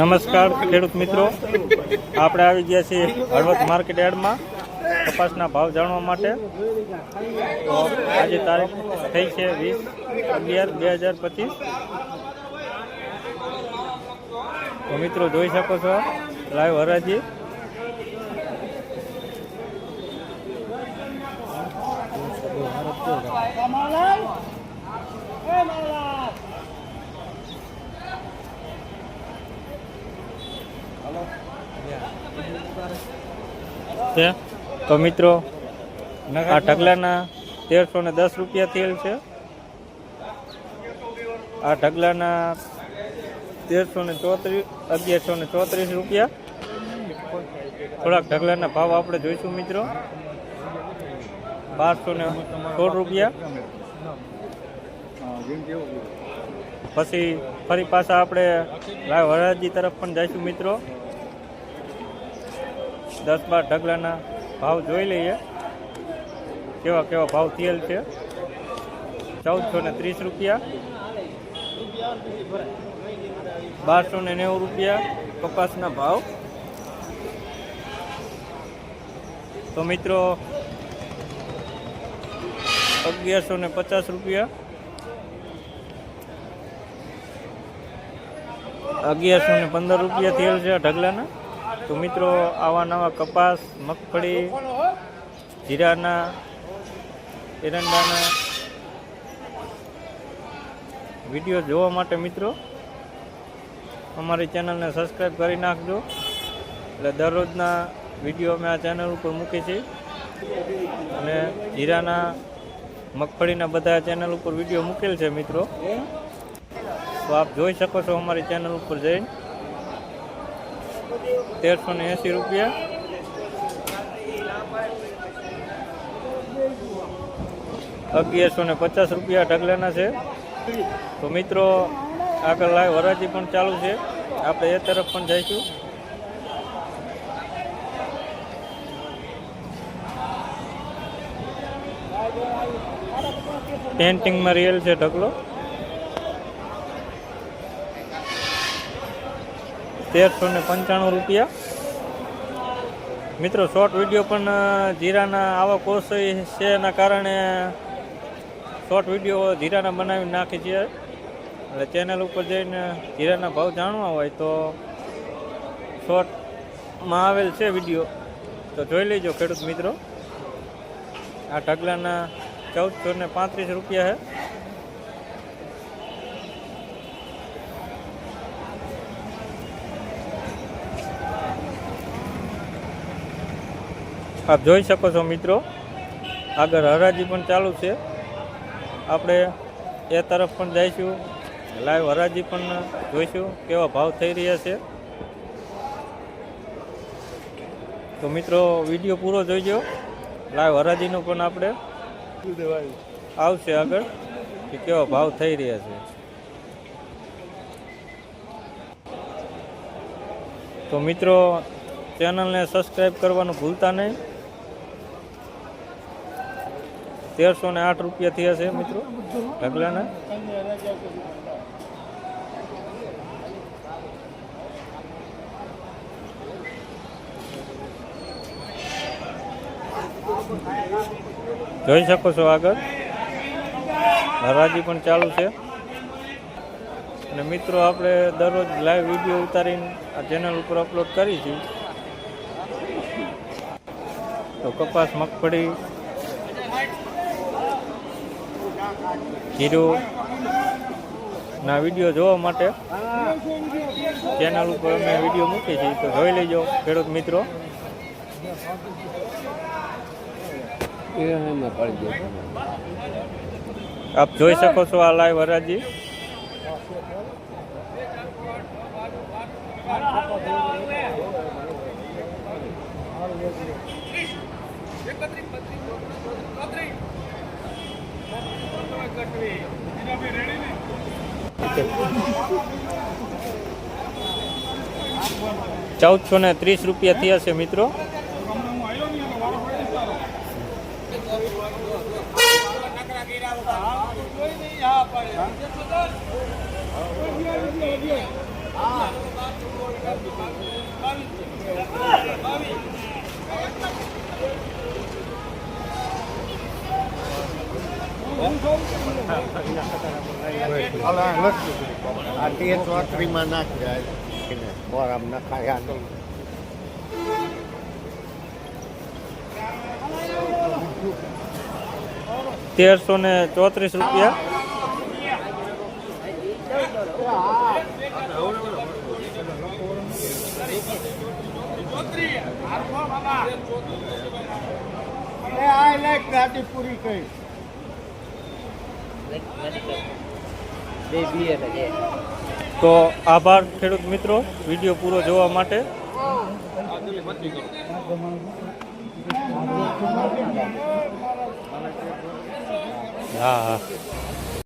નમસ્કાર ખેડૂત મિત્રો. આપણે આવી ગયા છીએ હળવદ માર્કેટ યાર્ડમાં. કપાસના ભાવ જાણવા માટે. આજે તારીખ થઈ છે વીસ અગિયાર બે હજાર પચીસ. તો મિત્રો જોઈ શકો છો, લાઈવ હરાજી. છે તો મિત્રો, આ ઢગલાના તેરસો ને દસ રૂપિયા તેલ છે. આ ઢગલાના તેરસો ને ચોત્રીસ અગિયારસો ને ચોત્રીસ રૂપિયા. થોડાક ઢગલાના ભાવ આપણે જોઈશું, મિત્રો. બારસો ને સોળ રૂપિયા. પછી ફરી પાછા આપણે વરાજી તરફ પણ જઈશું મિત્રો. દસ બાર ઢગલાના ભાવ જોઈ લઈએ. કેવા કેવા ભાવ થયેલ છે. ચૌદસો ને ત્રીસ રૂપિયા. બારસો ને નેવું રૂપિયા કપાસના ભાવ. તો મિત્રો, અગિયારસો ને પચાસ રૂપિયા. અગિયારસો ને પંદર રૂપિયા થયેલ છે ઢગલાના. તો મિત્રો, આવા નવા કપાસ, મગફળી, જીરાના, એરંડાના વીડિયો જોવા માટે મિત્રો, અમારી ચેનલને સબસ્ક્રાઈબ કરી નાખજો. એટલે દરરોજના વીડિયો અમે આ ચેનલ ઉપર મૂકીએ છીએ. અને જીરાના, મગફળીના બધા ચેનલ ઉપર વીડિયો મૂકેલ છે મિત્રો. તો આપ જોઈ શકો છો અમારી ચેનલ ઉપર જઈને. તેરસો ને એંસી રૂપિયા. અગિયારસો ને પચાસ રૂપિયા ઢગલાના છે. તો મિત્રો, આગળ લાઈવ હરાજી પણ ચાલુ છે. આપણે એ તરફ પણ જઈશું. પેન્ટિંગમાં રિયલ છે ઢગલો. તેરસો ને પંચાણું રૂપિયા. મિત્રો શોર્ટ વીડિયો પણ જીરાના આવક ઓછી છે એના કારણે શોર્ટ વીડિયો જીરાના બનાવી નાખી છીએ એટલે ચેનલ ઉપર જઈને જીરાના ભાવ જાણવા હોય તો શોર્ટમાં આવેલ છે વીડિયો તો જોઈ લેજો ખેડૂત મિત્રો. આ ઢગલાના ચૌદસો ને પાંત્રીસ રૂપિયા છે. આપ જોઈ શકો છો મિત્રો, આગળ હરાજી પણ ચાલુ છે. આપણે એ તરફ પણ જઈશું, લાઈવ હરાજી પણ જોઈશું, કેવા ભાવ થઈ રહ્યા છે. તો મિત્રો, વીડિયો પૂરો જોઈજો, લાઈવ હરાજીનો પણ આપણે આવશે આગળ, કે કેવા ભાવ થઈ રહ્યા છે. તો મિત્રો, ચેનલને સબસ્ક્રાઈબ કરવાનું ભૂલતા નહીં. તેરસો ને આઠ રૂપિયા થયા છે મિત્રો ઢગલાના. જોઈ શકો છો આગળ. હરાજી પણ ચાલુ છે. અને મિત્રો, આપણે દરરોજ લાઈવ વીડિયો ઉતારીને આ ચેનલ ઉપર અપલોડ કરી છીએ તો કપાસ મગફળી ના વીડિયો જોવા માટે ચેનલ ઉપર અમે વીડિયો મૂકીએ છીએ તો જોઈ લેજો ખેડૂત મિત્રો. આપ જોઈ શકો છો આ લાઈવ હરાજી. ચૌદસો ને ત્રીસ રૂપિયા થયા છે મિત્રો. આ તે ચોત્રીમાં નાખી જાય બોરામ નખાયા તેરસો ને ચોત્રીસ રૂપિયા. ગાડી પૂરી કરી. તો આભાર ખેડૂત મિત્રો. વીડિયો પૂરો જોવા માટે. હા હા.